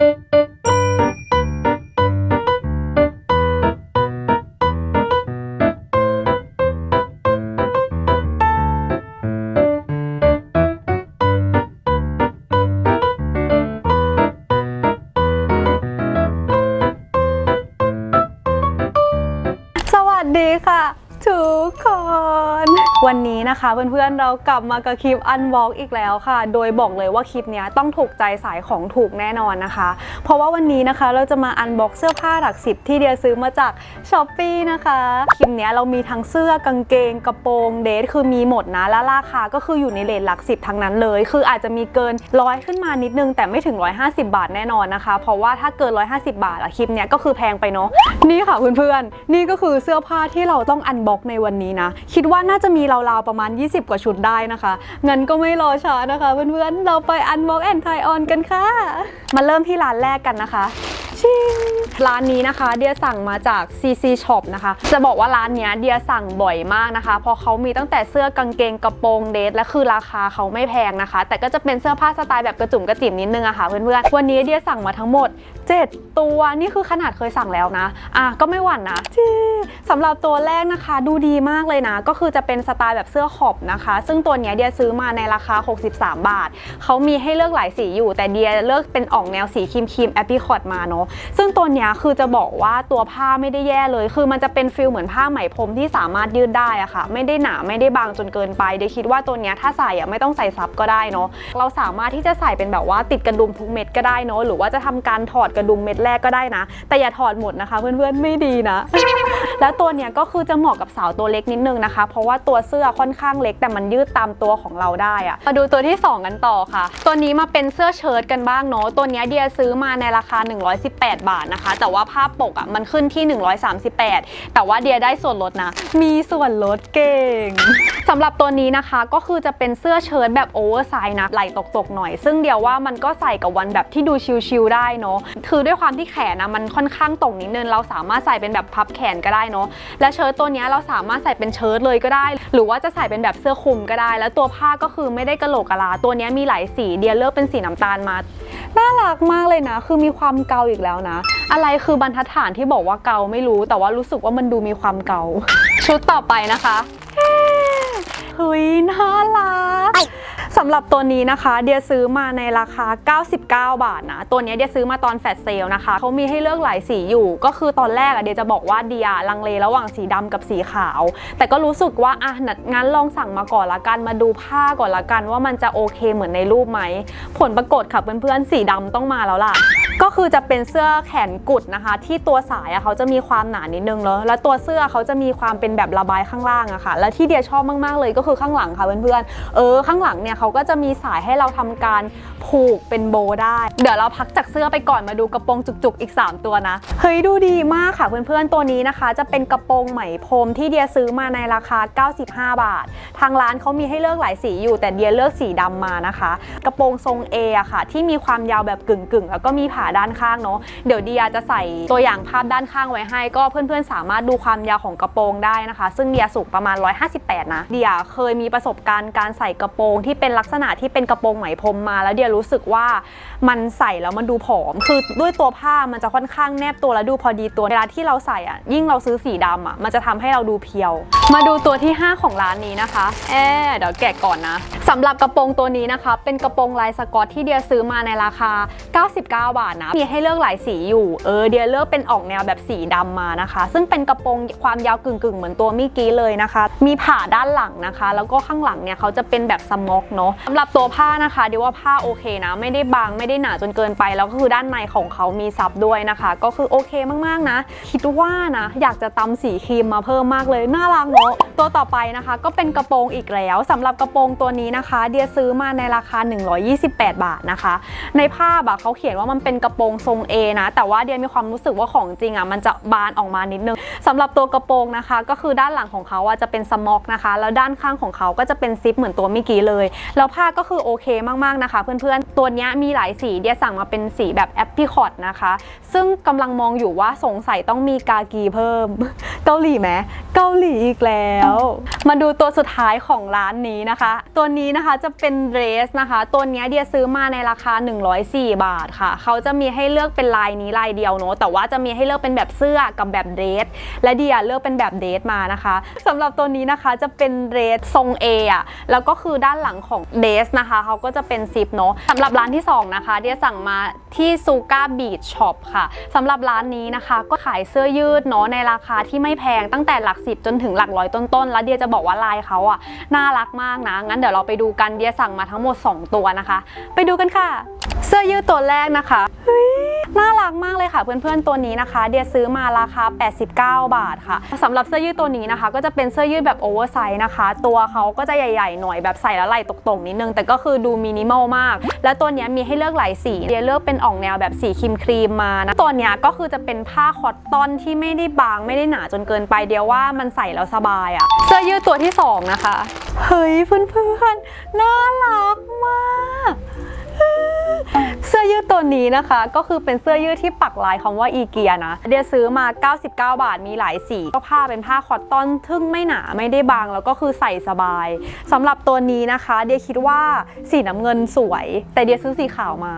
ส วันนี้นะคะเพื่อนๆเรากลับมากับคลิปอันบล็อกอีกแล้วค่ะ โดยบอกเลยว่าคลิปนี้ต้องถูกใจสายของถูกแน่นอนนะคะ เพราะว่าวันนี้นะคะเราจะมาอันบล็อกเสื้อผ้าหลักสิบที่เดียซื้อมาจากช้อปปีนะคะคลิปนี้เรามีทั้งเสื้อกางเกงกระโปรงเดทคือมีหมดนะและราคาก็คืออยู่ในเลทหลักสิบทั้งนั้นเลย คืออาจจะมีเกินร้อยขึ้นมานิดนึงแต่ไม่ถึง 150 บาทแน่นอนนะคะ เพราะว่าถ้าเกิน 150 บาทอะคลิปนี้ก็คือแพงไปเนาะนี่ค่ะเพื่อนๆนี่ก็คือเสื้อผ้าที่เราต้องอันบล็อกในวันนี้นะคิดว่าน่าจะมีราวๆประมาณ 20 กว่าชุดได้นะคะงั้นก็ไม่รอช้านะคะเพื่อนๆเราไปอันบ็อกแอนทายออนกันค่ะ มาเริ่มที่ร้านแรกกันนะคะ ชิงร้านนี้นะคะ เดียสั่งมาจาก CC Shop นะคะ จะบอกว่าร้านเนี้ยเดียสั่งบ่อยมากนะคะ เพราะเขามีตั้งแต่เสื้อกางเกงกระโปรงเดทและคือราคาเขาไม่แพงนะคะ แต่ก็จะเป็นเสื้อผ้าสไตล์แบบกระจุ่มกระจิ๋มนิดนึงอะค่ะเพื่อนๆ วันนี้เดียสั่งมาทั้งหมด 7 ตัวนี่คือขนาดเคยสั่งแล้วนะ อะก็ไม่หวั่นนะที่สำหรับตัวแรกนะคะ ดูดีมากเลยนะ ก็คือจะเป็นสไตล์แบบเสื้อขอบนะคะ ซึ่งตัวเนี้ยเดียซื้อมาในราคา 63 บาทเขามีให้เลือกหลายสีอยู่ แต่เดียเลือกเป็นออกแนวสีครีมครีมแอป i ิคอตมาเนาะซึ่งตัวเนี้ยคือจะบอกว่าตัวผ้าไม่ได้แย่เลย คือมันจะเป็นฟิลเหมือนผ้าไหมพรมที่สามารถยืดได้อะค่ะ ไม่ได้หนาไม่ได้บางจนเกินไปเดียคิดว่าตัวเนี้ยถ้าใส่อะไม่ต้องใส่ซับก็ได้เนาะเราสามารถที่จะใส่เป็นแบบว่าติดกระดุมทุกเม็ดก็ได้เนาะหรือว่าจะทำการถอดกระดุมเม็ดแรกก็ได้นะ แต่อย่าถอดหมดนะคะ เพื่อนๆไม่ดีนะแล้วตัวเนี้ยก็คือจะเหมาะกับสาวตัวเล็กนิดนึงนะคะ เพราะว่าตัวเสื้อค่อนข้างเล็ก แต่มันยืดตามตัวของเราได้อะมาดูตัวที่ 2 กันต่อค่ะ ตัวนี้มาเป็นเสื้อเชิ้ตกันบ้างเนาะตัวเนี้ยเดียซื้อมาในราคา 118 บาทนะคะ แต่ว่าภาพปกอะมันขึ้นที่ 138 แต่ว่าเดียได้ส่วนลดนะ มีส่วนลดเก่งสำหรับตัวนี้นะคะก็คือจะเป็นเสื้อเชิ้ตแบบโอเวอร์ไซส์นะไหล่ตกๆหน่อย ซึ่งเดียวว่ามันก็ใส่กับวันแบบที่ดูชิลๆได้เนาะคือด้วยความที่แขนนะมันค่อนข้างตรงนิดนึงเราสามารถใส่เป็นแบบพับแขนก็ได้เนาะและเชิ้ตตัวนี้เราสามารถใส่เป็นเชิ้ตเลยก็ได้ หรือว่าจะใส่เป็นแบบเสื้อคลุมก็ได้ แล้วตัวผ้าก็คือไม่ได้กระโหลกกะลา ตัวนี้มีหลายสีเดียเลือกเป็นสีน้ำตาลมาน่ารักมากเลยนะ คือมีความเกาอีกแล้วนะ อะไรคือบรรทัดฐานที่บอกว่าเกาไม่รู้ แต่ว่ารู้สึกว่ามันดูมีความเกา ชุดต่อไปนะคะเฮ้ยน่ารัก สำหรับตัวนี้นะคะ เดียซื้อมาในราคา 99 บาทนะ ตัวนี้เดียซื้อมาตอนแฟลชเซลนะคะ เขามีให้เลือกหลายสีอยู่ ก็คือตอนแรกอะเดียจะบอกว่าเดียลังเลระหว่างสีดำกับสีขาว แต่ก็รู้สึกว่าอะงั้นลองสั่งมาก่อนละกัน มาดูผ้าก่อนละกันว่ามันจะโอเคเหมือนในรูปไหม ผลปรากฏค่ะเพื่อนๆ สีดำต้องมาแล้วล่ะ ก็คือจะเป็นเสื้อแขนกุดนะคะ ที่ตัวสายอะเขาจะมีความหนานิดนึงแล้วแล้วตัวเสื้อเขาจะมีความเป็นแบบระบายข้างล่างอะค่ะ และที่เดียชอบมากๆเลยก็คือข้างหลังค่ะเพื่อนๆเออข้างหลังเนี่ยเขาก็จะมีสายให้เราทำการผูกเป็นโบได้ เดี๋ยวเราพักจากเสื้อไปก่อนมาดูกระโปรงจุกๆอีก 3 ตัวนะเฮ้ยดูดีมากค่ะเพื่อนๆตัวนี้นะคะ จะเป็นกระโปรงไหมพรมที่เดียซื้อมาในราคา 95 บาท ทางร้านเขามีให้เลือกหลายสีอยู่แต่เดียเลือกสีดำมานะคะ กระโปรงทรง A อะค่ะ ที่มีความยาวแบบกึ่งๆแล้วก็มีผ่าด้านข้างเนาะเดี๋ยวเดียจะใส่ตัวอย่างภาพด้านข้างไว้ให้ ก็เพื่อนๆ สามารถดูความยาวของกระโปรงได้นะคะ ซึ่งเดียสูงประมาณ 158 นะเดียเคยมีประสบการณ์การใส่กระโปรงที่เป็นลักษณะที่เป็นกระโปรงไหมพรมมา แล้วเดียรู้สึกว่ามันใส่แล้วมันดูผอม คือด้วยตัวผ้ามันจะค่อนข้างแนบตัวแล้วดูพอดีตัวเวลาที่เราใส่อะยิ่งเราซื้อสีดำอะมันจะทำให้เราดูเพียว มาดูตัวที่ 5 ของร้านนี้นะคะเอ๊ะเดี๋ยวแกะก่อนนะสำหรับกระโปรงตัวนี้นะคะ เป็นกระโปรงลายสกอตที่เดียซื้อมาในราคา 99 บาทนะมีให้เลือกหลายสีอยู่ เออเดียเลือกเป็นออกแนวแบบสีดำมานะคะ ซึ่งเป็นกระโปรงความยาวกึ่งๆ เหมือนตัวมิกี้เลยนะคะ มีผ่าด้านหลังนะคะ แล้วก็ข้างหลังเนี่ยเขาจะเป็นแบบสม็อกเนาะสำหรับตัวผ้านะคะเดียว่าผ้าโอเคนะ ไม่ได้บางไม่ได้หนาจนเกินไป แล้วก็คือด้านในของเขามีซับด้วยนะคะ ก็คือโอเคมากๆนะ คิดว่านะ อยากจะตำสีครีมมาเพิ่มมากเลยน่ารักเนาะตัวต่อไปนะคะ ก็เป็นกระโปรงอีกแล้วสำหรับกระโปรงตัวนี้นะคะ เดียซื้อมาในราคา 128 บาทนะคะ ในภาพอะเขาเขียนว่ามันเป็นกระโปรงทรง A นะ แต่ว่าเดียมีความรู้สึกว่าของจริงอะมันจะบานออกมานิดนึงสำหรับตัวกระโปรงนะคะ ก็คือด้านหลังของเขาอะจะเป็นสม็อกนะคะ แล้วด้านข้างของเขาก็จะเป็นซิปเหมือนตัวเมื่อกี้เลย แล้วผ้าก็คือโอเคมากๆนะคะ เพื่อนๆ ตัวนี้มีหลายสีเดียสั่งมาเป็นสีแบบแอปพิคอตนะคะ ซึ่งกำลังมองอยู่ว่าสงสัยต้องมีกากีเพิ่ม เกาหลีไหมเกาหลีอีกแล้ว มาดูตัวสุดท้ายของร้านนี้นะคะ ตัวนี้นะคะจะเป็นเดรสนะคะ ตัวนี้เดียซื้อมาในราคา 104 บาทค่ะ เขาจะจะมีให้เลือกเป็นลายนี้ลายเดียวเนาะแต่ว่าจะมีให้เลือกเป็นแบบเสื้อกับแบบเดรสและเดียเลือกเป็นแบบเดรสมานะคะสำหรับตัวนี้นะคะจะเป็นเดรสทรง A อะแล้วก็คือด้านหลังของเดรสนะคะเขาก็จะเป็นซิปเนาะสำหรับร้านที่สองนะคะ เดียสั่งมาที่ซูก้าบีชช็อปค่ะสำหรับร้านนี้นะคะก็ขายเสื้อยืดเนาะในราคาที่ไม่แพงตั้งแต่หลักสิบจนถึงหลักร้อยต้นๆแล้วเดียจะบอกว่าลายเขาอะน่ารักมากนะ งั้นเดี๋ยวเราไปดูกันเดียสั่งมาทั้งหมด 2 ตัวนะคะ ไปดูกันค่ะ เสื้อยืดตัวแรกนะคะน่ารักมากเลยค่ะเพื่อนๆตัวนี้นะคะเดียซื้อมาราคา 89 บาทค่ะสำหรับเสื้อยืดตัวนี้นะคะ ก็จะเป็นเสื้อยืดแบบโอเวอร์ไซส์นะคะ ตัวเขาก็จะใหญ่ๆหน่อยแบบใส่แล้วไหล่ตรงๆนิดนึง แต่ก็คือดูมินิมอลมาก แล้วตัวนี้มีให้เลือกหลายสีเดียเลือกเป็นออกแนวแบบสีครีมครีมมานะตัวนี้ก็คือจะเป็นผ้าคอตตอนที่ไม่ได้บางไม่ได้หนาจนเกินไปเดียวว่ามันใส่แล้วสบายอะเสื้อยืดตัวที่สองนะคะเฮ้ยเพื่อนๆน่ารักมาก เสื้อยืดตัวนี้นะคะ ก็คือเป็นเสื้อยืดที่ปักลายคำว่าอีเกียนะ เดียซื้อมา 99 บาทมีหลายสี ก็ผ้าเป็นผ้าคอตตอนทึ่งไม่หนาไม่ได้บาง แล้วก็คือใส่สบายสำหรับตัวนี้นะคะ เดียคิดว่าสีน้ำเงินสวย แต่เดียซื้อสีขาวมา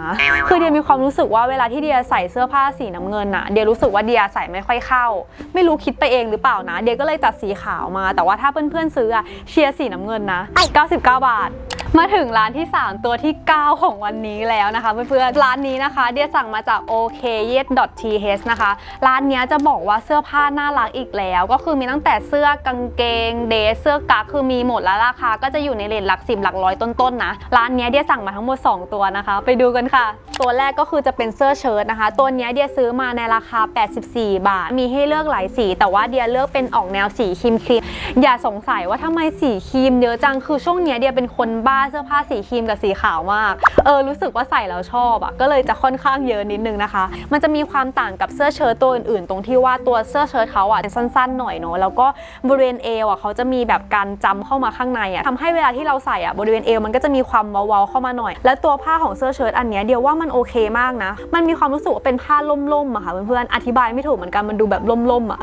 คือเดียมีความรู้สึกว่าเวลาที่เดียใส่เสื้อผ้าสีน้ำเงินอะเดียรู้สึกว่าเดียใส่ไม่ค่อยเข้า ไม่รู้คิดไปเองหรือเปล่านะ เดียก็เลยตัดสีขาวมา แต่ว่าถ้าเพื่อนๆซื้ออะเชียร์สีน้ำเงินนะ 99 บาทมาถึงร้านที่ 3 ตัวที่ 9 ของวันนี้แล้วนะคะเพื่อนๆร้านนี้นะคะเดียสั่งมาจาก okyet.th นะคะ ร้านนี้จะบอกว่าเสื้อผ้าน่ารักอีกแล้ว ก็คือมีตั้งแต่เสื้อกางเกงเดรสเสื้อกั๊กคือมีหมดแล้วราคาก็จะอยู่ในเลนหลักสิบหลักร้อยต้นๆนะร้านนี้เดียสั่งมาทั้งหมด 2 ตัวนะคะ ไปดูกันค่ะ ตัวแรกก็คือจะเป็นเสื้อเชิ้ตนะคะ ตัวนี้เดียซื้อมาในราคา 84 บาท มีให้เลือกหลายสี แต่ว่าเดียเลือกเป็นออกแนวสีครีมครีมอย่าสงสัยว่าทำไมสีครีมเยอะจังคือช่วงนี้เดียเป็นคนบ้าเสื้อผ้าสีครีมกับสีขาวมาก เออรู้สึกว่าใส่แล้วชอบอะ่ะก็เลยจะค่อนข้างเยอะนิดนึงนะคะ มันจะมีความต่างกับเสื้อเชิ้ตตัวอื่นๆ ตรงที่ว่าตัวเสื้อเชิ้ตเขาอะ่ะเป็นสั้นๆหน่อยเนอะแล้วก็บริเวณเอวอะเขาจะมีแบบการจำเข้ามาข้างในอะ่ะทำให้เวลาที่เราใส่อะ่ะบริเวณเอวมันก็จะมีความเว้าๆเข้ามาหน่อย แล้วตัวผ้าของเสื้อเชิ้ตอันเนี้ยเดียวว่ามันโอเคมากนะ มันมีความรู้สึกว่าเป็นผ้าล่มๆอะค่ะเพื่อนๆอธิบายไม่ถูกเหมือนกันมันดูแบบล่มๆอะ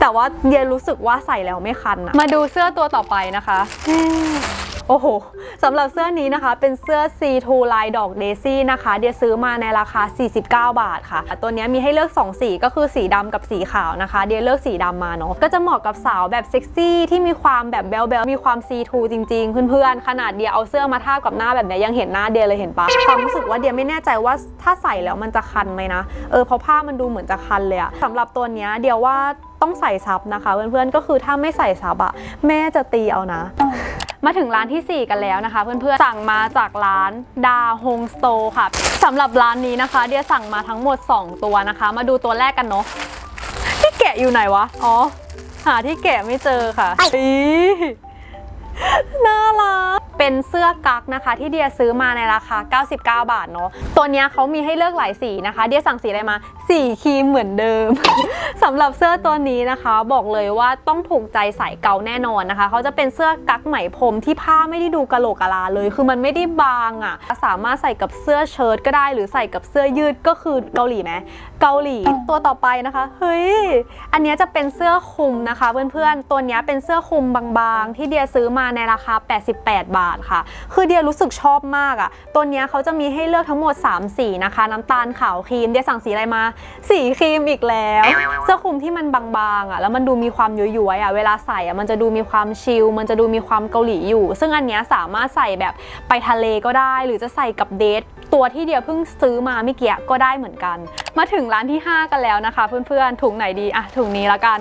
แต่ว่าเดียรู้สึกว่าใส่แล้วไม่คันอะมาดูเสื้อตัวต่อไปนะคะ โอ้โหสำหรับเสื้อนี้นะคะ เป็นเสื้อ C2 ลายดอกเดซี่นะคะ เดียซื้อมาในราคา 49 บาทค่ะ ตัวนี้มีให้เลือก 2 สีก็คือสีดำกับสีขาวนะคะ เดียเลือกสีดำมาเนาะ ก็จะเหมาะกับสาวแบบเซ็กซี่ที่มีความแบบแบลเบลมีความ C2 จริงๆ เพื่อนๆ ขนาดเดียเอาเสื้อมาทาบกับหน้าแบบเนี้ยยังเห็นหน้าเดียเลยเห็นปะความรู้สึกว่าเดียไม่แน่ใจว่าถ้าใส่แล้วมันจะคันไหมนะ เออเพราะผ้ามันดูเหมือนจะคันเลยอะสำหรับตัวนี้เดียว่าต้องใส่ซับนะคะ เพื่อนๆ ก็คือถ้าไม่ใส่ซับอะแม่จะตีเอานะ มาถึงร้านทีสี่ 4 กันแล้วนะคะ เพื่อนๆสั่งมาจากร้านดาฮงสโตร์ค่ะสำหรับร้านนี้นะคะ เดียสั่งมาทั้งหมด 2 ตัวนะคะ มาดูตัวแรกกันเนาะที่แกะอยู่ไหนวะอ๋อหาที่แกะไม่เจอค่ะอีน่ารัก เป็นเสื้อกั๊กนะคะ ที่เดียซื้อมาในราคา 99 บาทเนาะ ตัวเนี้ยเขามีให้เลือกหลายสีนะคะ เดียสั่งสีอะไรมา สีครีมเหมือนเดิม สำหรับเสื้อตัวนี้นะคะ บอกเลยว่าต้องถูกใจสายเกาแน่นอนนะคะ เขาจะเป็นเสื้อกั๊กไหมพรมที่ผ้าไม่ได้ดูกะโหลกกะลาเลย คือมันไม่ได้บางอะ่ะ สามารถใส่กับเสื้อเชิ้ตก็ได้หรือใส่กับเสื้อยืดก็คือเกาหลีไหมเกาหลีตัวต่อไปนะคะเฮ้ยอันนี้จะเป็นเสื้อคลุมนะคะ เพื่อนๆตัวนี้เป็นเสื้อคลุมบางๆ ที่เดียซื้อมาในราคา 88 บาทค่ะ คือเดียรู้สึกชอบมากอะ่ะตัวนี้เขาจะมีให้เลือกทั้งหมด 3 สีนะคะ น้ำตาลขาวครีมเดียสั่งสีอะไรมาสีครีมอีกแล้วเสื้อคลุมที่มันบางๆอะแล้วมันดูมีความย้อยๆอะเวลาใส่อะมันจะดูมีความชิลมันจะดูมีความเกาหลีอยู่ ซึ่งอันเนี้ยสามารถใส่แบบไปทะเลก็ได้ หรือจะใส่กับเดท ตัวที่เดียวเพิ่งซื้อมาเมื่อกี้ก็ได้เหมือนกัน มาถึงร้านที่ 5 กันแล้วนะคะ เพื่อนๆถุงไหนดีอะถุงนี้ละกัน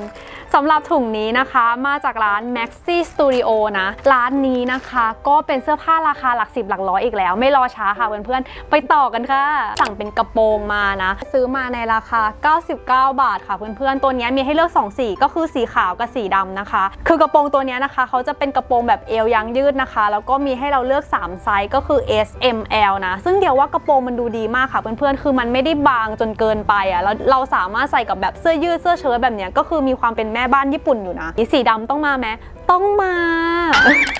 สำหรับถุงนี้นะคะมาจากร้าน Maxi Studio นะ ร้านนี้นะคะก็เป็นเสื้อผ้าราคาหลักสิบหลักร้อยอีกแล้ว ไม่รอช้าค่ะเพื่อนๆไปต่อกันค่ะ สั่งเป็นกระโปรงมานะ ซื้อมาในราคา 99 บาทค่ะเพื่อนๆ ตัวนี้มีให้เลือก 2 สีก็คือสีขาวกับสีดำนะคะ คือกระโปรงตัวนี้นะคะ เขาจะเป็นกระโปรงแบบเอวยางยืดนะคะ แล้วก็มีให้เราเลือก 3 ไซส์ก็คือ S M L นะ ซึ่งเดี๋ยวว่ากระโปรงมันดูดีมากค่ะเพื่อนๆ คือมันไม่ได้บางจนเกินไปอะแล้วเราสามารถใส่กับแบบเสื้อยืดเสื้อเชิ้ตแบบเนี้ยก็คือมีความเป็นแม่บ้านญี่ปุ่นอยู่นะสีดำต้องมาไหม ต้องมา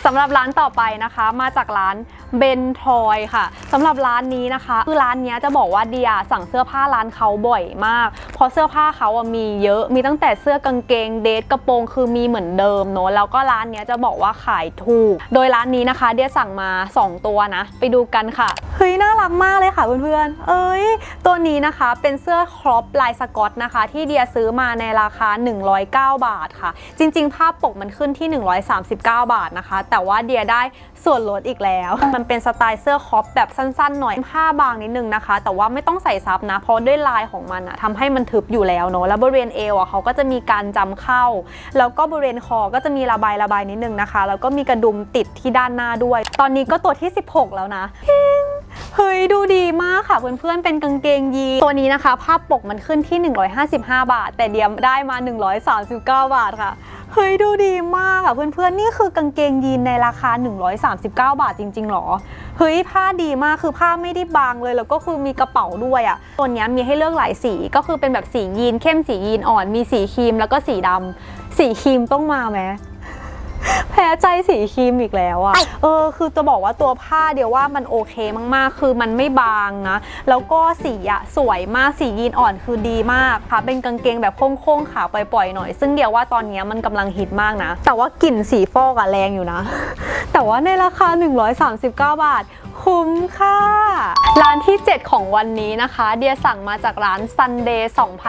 สำหรับร้านต่อไปนะคะ มาจากร้านเบนทอยค่ะสำหรับร้านนี้นะคะคือร้านนี้จะบอกว่าเดียสั่งเสื้อผ้าร้านเขาบ่อยมาก เพราะเสื้อผ้าเขาอะมีเยอะมีตั้งแต่เสื้อกางเกงเดทกระโปรงคือมีเหมือนเดิมเนอะแล้วก็ร้านนี้จะบอกว่าขายถูก โดยร้านนี้นะคะเดียสั่งมา 2 ตัวนะ ไปดูกันค่ะเฮ้ยน่ารักมากเลยค่ะเพื่อนๆเอ้ยตัวนี้นะคะเป็นเสื้อครอปลายสกอตนะคะ ที่เดียซื้อมาในราคา 109 บาทค่ะ จริง ๆ ภาพปกมันขึ้นที่139 บาทนะคะ แต่ว่าเดียได้ส่วนลดอีกแล้ว มันเป็นสไตล์เสื้อคอปแบบสั้นๆ หน่อยผ้าบางนิดนึงนะคะ แต่ว่าไม่ต้องใส่ซับนะ เพราะด้วยลายของมันอะทำให้มันทึบอยู่แล้วเนอะแล้วบริเวณเอวอะเขาก็จะมีการจำเข้า แล้วก็บริเวณคอก็จะมีระบายระบายนิดนึงนะคะ แล้วก็มีกระดุมติดที่ด้านหน้าด้วย ตอนนี้ก็ตัวที่ 16 แล้วนะ เฮ้ยดูดีมากค่ะเพื่อนๆเป็นกางเกงยีนตัวนี้นะคะ ภาพปกมันขึ้นที่ 155 บาท แต่เดียมได้มา 139 บาทค่ะเฮ้ยดูดีมากค่ะเพื่อนๆ นี่คือกางเกงยีนในราคา 139 บาทจริงๆหรอ เฮ้ยผ้าดีมากคือผ้าไม่ได้บางเลย แล้วก็คือมีกระเป๋าด้วยอะ่ะตัวนี้มีให้เลือกหลายสีก็คือเป็นแบบสียีนเข้มสียีนอ่อนมีสีครีมแล้วก็สีดำสีครีมต้องมาไหม พ้ใจสีครีมอีกแล้วอะเออคือจะบอกว่าตัวผ้าเดียวว่ามันโอเคมากๆ คือมันไม่บางนะ แล้วก็สีอะสวยมากสียีนอ่อนคือดีมากค่ะ เป็นกางเกงแบบโค้งๆขาปล่อยๆหน่อย ซึ่งเดียวว่าตอนนี้มันกำลังฮิตมากนะ แต่ว่ากลิ่นสีฟอกอะแรงอยู่นะ แต่ว่าในราคา 139 บาท คุ้มค่ะร้านที่ 7 ของวันนี้นะคะ เดียสั่งมาจากร้าน Sunday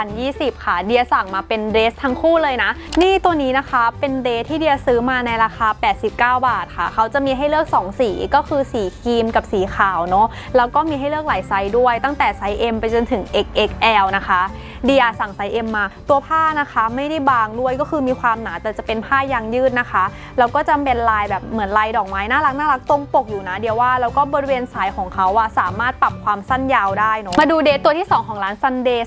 2020 ค่ะ เดียสั่งมาเป็นเดรสทั้งคู่เลยนะ นี่ตัวนี้นะคะเป็นเดรสที่เดียซื้อมาในราคา 89 บาทค่ะ เขาจะมีให้เลือก 2 สีก็คือสีครีมกับสีขาวเนาะแล้วก็มีให้เลือกหลายไซส์ด้วย ตั้งแต่ไซส์ M ไปจนถึง XXL นะคะเดียสั่งไซส์ M มา ตัวผ้านะคะไม่ได้บางด้วยก็คือมีความหนาแต่จะเป็นผ้ายางยืดนะคะแล้วก็จะเป็นลายแบบเหมือนลายดอกไม้น่ารักน่ารักตรงปกอยู่นะ เดียวว่าแล้วก็บริเวณสายของเขาอะสามารถปรับความสั้นยาวได้เนาะมาดูเดทตัวที่ 2 ของร้าน Sunday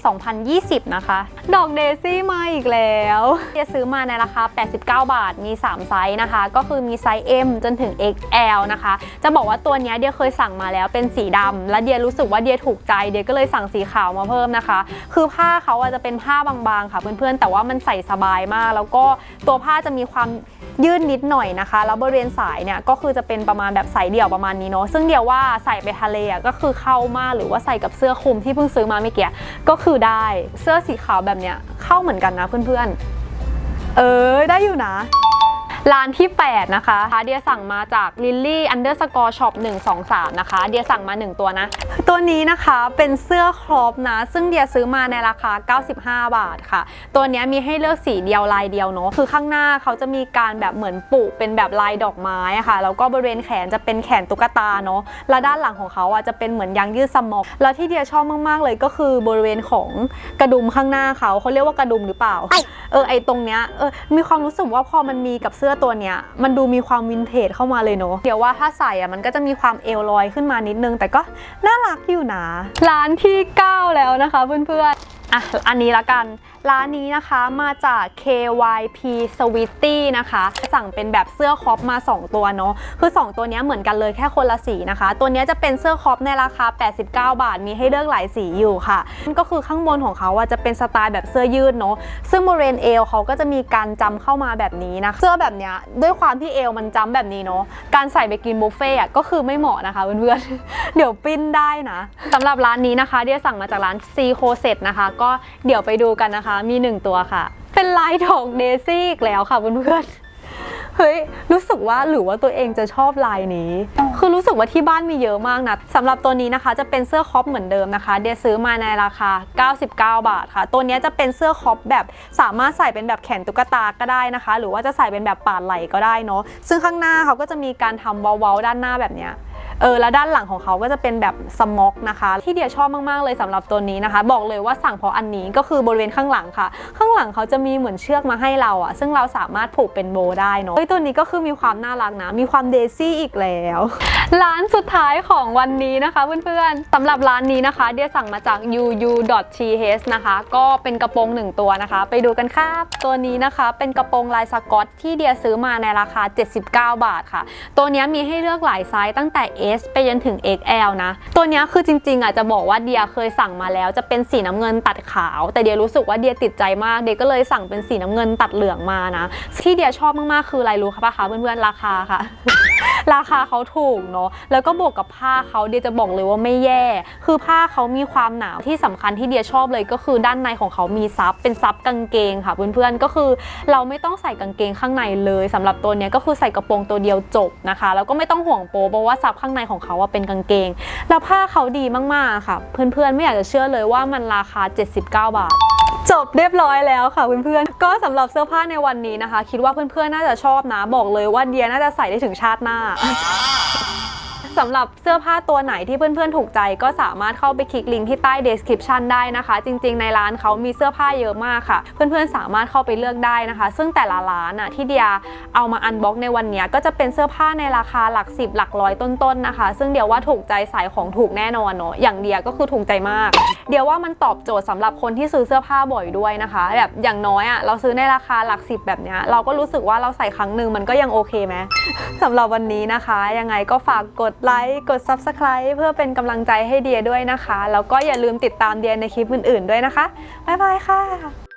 2020 นะคะ ดอกเดซี่มาอีกแล้วเดียซื้อมาในราคา 89 บาทมี 3 ไซส์นะคะ ก็คือมีไซส์ M จนถึง XL นะคะ จะบอกว่าตัวเนี้ยเดียเคยสั่งมาแล้วเป็นสีดำและเดียรู้สึกว่าเดียถูกใจเดียก็เลยสั่งสีขาวมาเพิ่มนะคะ คือผ้าเขาอะจะเป็นผ้าบางๆค่ะเพื่อนๆแต่ว่ามันใส่สบายมาก แล้วก็ตัวผ้าจะมีความ ยืดนิดหน่อยนะคะ แล้วบริเวณสายเนี่ยก็คือจะเป็นประมาณแบบสายเดี่ยวประมาณนี้เนาะซึ่งเดียวว่าใส่ไปทะเลอะก็คือเข้ามากหรือว่าใส่กับเสื้อคลุมที่เพิ่งซื้อมาเมื่อกี้ก็คือได้เสื้อสีขาวแบบเนี้ยเข้าเหมือนกันนะเพื่อนๆ เออได้อยู่นะ ร้านที่ 8 นะคะเดียสั่งมาจาก Lily Underscore Shop 123 นะคะ เดียสั่งมา 1 ตัวนะ ตัวนี้นะคะเป็นเสื้อครอปนะ ซึ่งเดียซื้อมาในราคา 95 บาทค่ะ ตัวนี้มีให้เลือกสีเดียวลายเดียวเนาะคือข้างหน้าเขาจะมีการแบบเหมือนปุเป็นแบบลายดอกไม้อะค่ะแล้วก็บริเวณแขนจะเป็นแขนตุ๊กตาเนาะแล้วด้านหลังของเขาอะจะเป็นเหมือนยางยืดสมอกแล้วที่เดียชอบมากๆเลยก็คือบริเวณของกระดุมข้างหน้าเขาเขาเรียกว่ากระดุมหรือเปล่าเออไอตรงเนี้ยเออมีความรู้สึกว่าพอมันมีกับเสื้อตัวเนี้ยมันดูมีความวินเทจเข้ามาเลยเนาะเดี๋ยวว่าถ้าใส่อะมันก็จะมีความเอวลอยขึ้นมานิดนึง แต่ก็น่ารักอยู่นะ ร้านที่ 9 แล้วนะคะเพื่อนๆอะอันนี้ละกัน ร้านนี้นะคะมาจาก KYP Sweetie นะคะ สั่งเป็นแบบเสื้อคอปมา 2 ตัวเนาะคือ 2 ตัวนี้เหมือนกันเลยแค่คนละสีนะคะ ตัวนี้จะเป็นเสื้อคอปในราคา 89 บาท มีให้เลือกหลายสีอยู่ค่ะก็คือข้างบนของเขาอะจะเป็นสไตล์แบบเสื้อยืดเนาะซึ่งบริเวณเอวเขาก็จะมีการจำเข้ามาแบบนี้นะคะเสื้อแบบเนี้ยด้วยความที่เอวมันจำแบบนี้เนาะการใส่ไปกินบุฟเฟ่อะก็คือไม่เหมาะนะคะเพื่อนๆเดี๋ยวปิ้นได้นะสำหรับร้านนี้นะคะเดียสั่งมาจากร้านซีโคเซตนะคะ ก็เดี๋ยวไปดูกันนะคะมี 1 ตัวค่ะ เป็นลายดอกเดซี่อีกแล้วค่ะเพื่อนๆ เฮ้ย รู้สึกว่าหรือว่าตัวเองจะชอบลายนี้ คือรู้สึกว่าที่บ้านมีเยอะมากนะสำหรับตัวนี้นะคะจะเป็นเสื้อคอปเหมือนเดิมนะคะ เดียซื้อมาในราคา 99 บาทค่ะ ตัวนี้จะเป็นเสื้อคอปแบบสามารถใส่เป็นแบบแขนตุ๊กตาก็ได้นะคะ หรือว่าจะใส่เป็นแบบปาดไหลก็ได้เนาะซึ่งข้างหน้าเขาก็จะมีการทำเว้าๆด้านหน้าแบบเนี้ย เออแล้วด้านหลังของเขาก็จะเป็นแบบสม็อกนะคะ ที่เดียชอบมาก ๆ เลยสำหรับตัวนี้นะคะ บอกเลยว่าสั่งเพราะอันนี้ก็คือบริเวณข้างหลังค่ะ ข้างหลังเขาจะมีเหมือนเชือกมาให้เราอะซึ่งเราสามารถผูกเป็นโบได้เนาะเฮ้ยตัวนี้ก็คือมีความน่ารักนะ มีความเดซี่อีกแล้วร้านสุดท้ายของวันนี้นะคะเพื่อนๆสำหรับร้านนี้นะคะ เดียสั่งมาจาก uu.th นะคะ ก็เป็นกระโปรงหนึ่งตัวนะคะ ไปดูกันครับตัวนี้นะคะเป็นกระโปรงลายสกอตที่เดียซื้อมาในราคา 79 บาทค่ะ ตัวนี้มีให้เลือกหลายไซส์ตั้งแต่ S ไปจนถึง XL นะ ตัวนี้คือจริงๆอะจะบอกว่าเดียเคยสั่งมาแล้ว จะเป็นสีน้ำเงินตัดขาว แต่เดียรู้สึกว่าเดียติดใจมาก เดียก็เลยสั่งเป็นสีน้ำเงินตัดเหลืองมานะ ที่เดียชอบมากๆคืออะไรรู้คะปะคะเพื่อนๆราคาค่ะ ราคาเขาถูกเนาะ แล้วก็บวกกับผ้าเขาเดียจะบอกเลยว่าไม่แย่ คือผ้าเขามีความหนาที่สำคัญที่เดียชอบเลยก็คือด้านในของเขามีซับเป็นซับกางเกงค่ะเพื่อนๆก็คือเราไม่ต้องใส่กางเกงข้างในเลยสำหรับตัวนี้ก็คือใส่กระโปรงตัวเดียวจบนะคะ แล้วก็ไม่ต้องห่วงโปเพราะว่าซับข้างในของเขาว่าเป็นกางเกง แล้วผ้าเขาดีมากๆค่ะ เพื่อนๆไม่อยากจะเชื่อเลยว่ามันราคา 79 บาทจบเรียบร้อยแล้วค่ะเพื่อนๆ ก็สำหรับเสื้อผ้าในวันนี้นะคะ คิดว่าเพื่อนๆ น่าจะชอบนะ บอกเลยว่าเดียน่าจะใส่ได้ถึงชาติหน้า สำหรับเสื้อผ้าตัวไหนที่เพื่อนๆถูกใจ ก็สามารถเข้าไปคลิกลิงก์ที่ใต้ description ได้นะคะ จริงๆ ในร้านเขามีเสื้อผ้าเยอะมากค่ะ เพื่อนๆสามารถเข้าไปเลือกได้นะคะ ซึ่งแต่ละร้านอะที่เดียเอามาอันบ็อกในวันนี้ก็จะเป็นเสื้อผ้าในราคาหลักสิบหลักร้อยต้นๆนะคะ ซึ่งเดียวว่าถูกใจสายของถูกแน่นอนเนาะอย่างเดียก็คือถูกใจมาก เดียวว่ามันตอบโจทย์สำหรับคนที่ซื้อเสื้อผ้าบ่อยด้วยนะคะแบบอย่างน้อยอะเราซื้อในราคาหลักสิบแบบเนี้ยเราก็รู้สึกว่าเราใส่ครั้งหนึ่งมันก็ยังโอเคไหมสำหรับวันนี้นะคะ ยังไงก็ฝากกดไลค์กด Subscribe เพื่อเป็นกำลังใจให้เดียด้วยนะคะ แล้วก็อย่าลืมติดตามเดียในคลิปอื่นๆด้วยนะคะ บ๊ายบายค่ะ